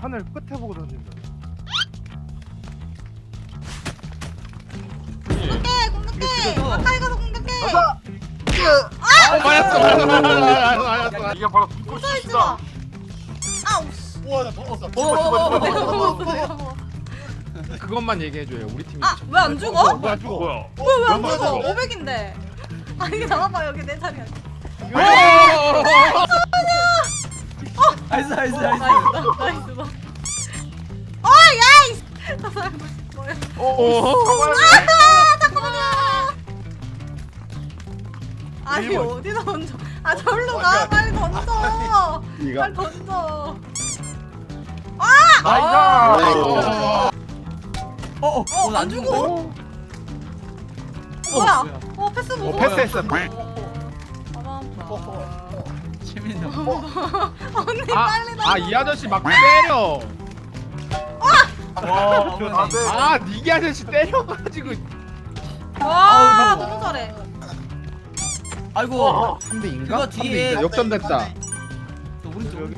하늘 끝에 보고 던진다. 공격해 공격해 가까이 가서 공격해 어, 맞았어, 맞았어, 맞았어, 맞았어. 이게 바로 붙어있지. 마 아우 씨 우와 나 먹었어. 먹었어요 그것만 얘기해줘요. 우리 팀이. 아 왜 안 죽어? 뭐야 죽어? 뭐야? 왜안 뭐야, 죽어? 뭐야? 500인데 아니 나와봐 여기 내 자리야 나이스 나이스 어, 나이스. 나이스다 나이스다. 어이 야이 저 살고 싶어요 오. 아 잠깐만요. 아니 어디서 던져? 아 절로 가. 빨리 던져. 이가. 빨리 던져. 나이스. 어어 어, 안안 죽어? 뭐야? 어 패스 어, 보고 패스했어. 재밌네 언니 아, 빨리 아, 이 아저씨 막 때려. 와안 돼. 아, 니게 아저씨 때려가지고. 와 아우, 너무 잘해 아이고 3대2인가? 그거 뒤에 역전됐다. 또 오른쪽 여기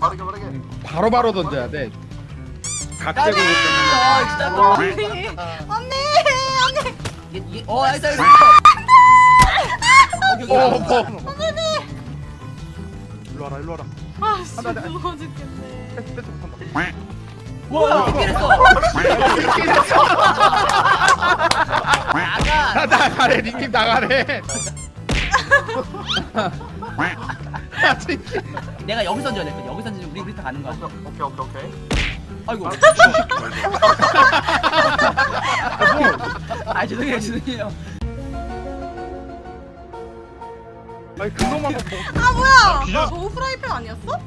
빠르게 빠르게. 바로바로 던져야 돼. 까비 아 진짜 또 언니 언니 어 나이스 여기 어, 여기 뭐. 일로 와라 일로 와라. 아씨. 누워 죽겠네 패스 패스 못한다. 와 빗길했어 나가 나 나가래, 닉님 나가래. 아, 진짜. 내가 여기 던져야 될 거야 여기 던지면 우리 우리 다 가는 거야 오케이 오케이 오케이. 아이고 아 죄송해요 죄송해요 아니 그놈만 보고 아 뭐야 기절. 저 후라이팬 아니었어?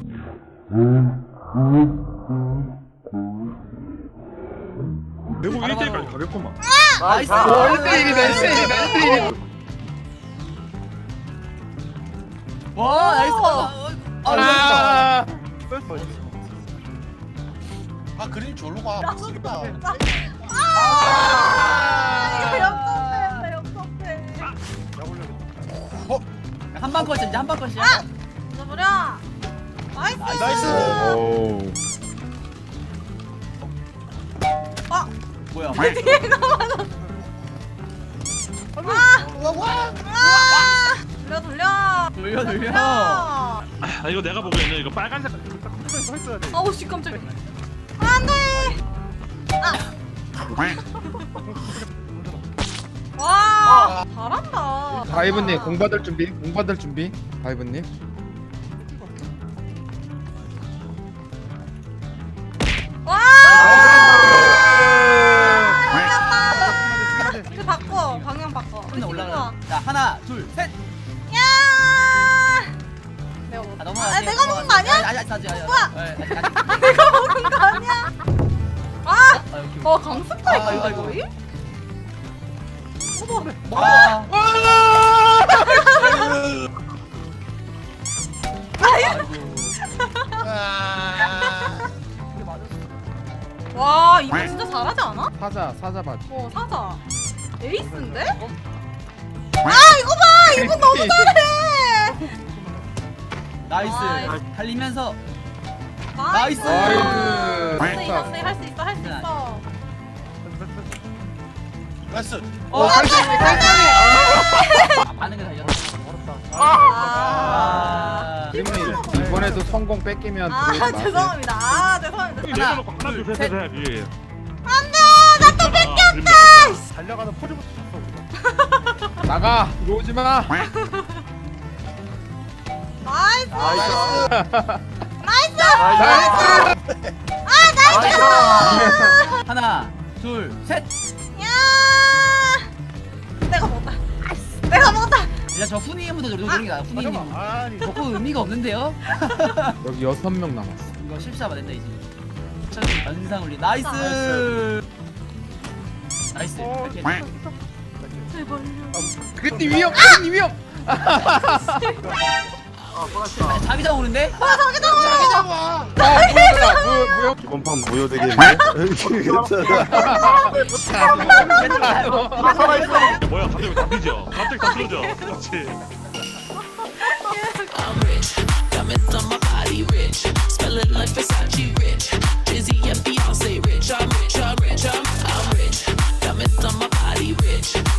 내고 바로, 1대1까지 바로. 가겠구만. 나이스 오, 1대1이네, 1대1이네, 1대1이네. 와 나이스 아, 아. 아 그림 졸로 가. 씨 한방 이제 한방 컷이야 던져버려. 나이스. 나이스. 오. 아 뭐야? 맞았어 우와 와. 아! 돌려 돌려. 돌려 돌려. 아 아 이거 내가 보기에는 이거 빨간색 딱서 있어야 돼. 아우 씨 깜짝이야. 안돼. 와 잘한다. 바이브님 공 받을 준비, 공 받을 준비. 바이브님. 와! 이겼다. 이거 바꿔. 방향 바꿔. 하나 올라가 자 하나 둘셋. 야! 내가 먹 아, 아, 넘어가 내가 먹은 거 아니야? 아니 아직 아직 아직 뭐야? 아직 아직 아직 내가 먹은 거 아니야? 아! 아, 오케이, 어 강습다 아, 이거 아이고. 거의? 어머 아! 아. 와 이거 진짜 잘하지 않아? 사자, 사자 받. 어 사자. 에이스인데? 아 이거 봐! 이분 너무 잘해! 나이스. 나이스. 달리면서. 나이스! 나이스. 나이스. 할수 있어 할 수 있어 할수 있어 나이스. 어 할수 있니, 아, 반응을 달렸다 아아 바이브님 이번에도 성공 뺏기면 아. 죄송합니다 아 죄송합니다 하나 둘, 둘셋셋 셋. 위에. 안돼 나 또 뺏겼다 달려가는 포즈부터. 나가 들어오지 마. 나이스 나이스. 나이스 나이스. 하나 둘셋 야 내가 먹었다. 내가 먹었다. 이제 저 후니님부터 노리는 게 나아 잠깐만. 아니. 저거 의미가 없는데요? 여기 여섯 명 남았어. 이거 실수하면 된다 이제. 첫 연상 올리. 나이스! 나이스. 나이스 어, 이렇게 제발요. 그때 위협, 그때 위협. 아 뻔했다. 자기장 오는데 잡아. 아, 무효다, 무- 무효. 이번 판 무효되겠네. 살아있어. 뭐야 갑자기 다 뒤져. 갑자기 다 뒤져. 그렇지.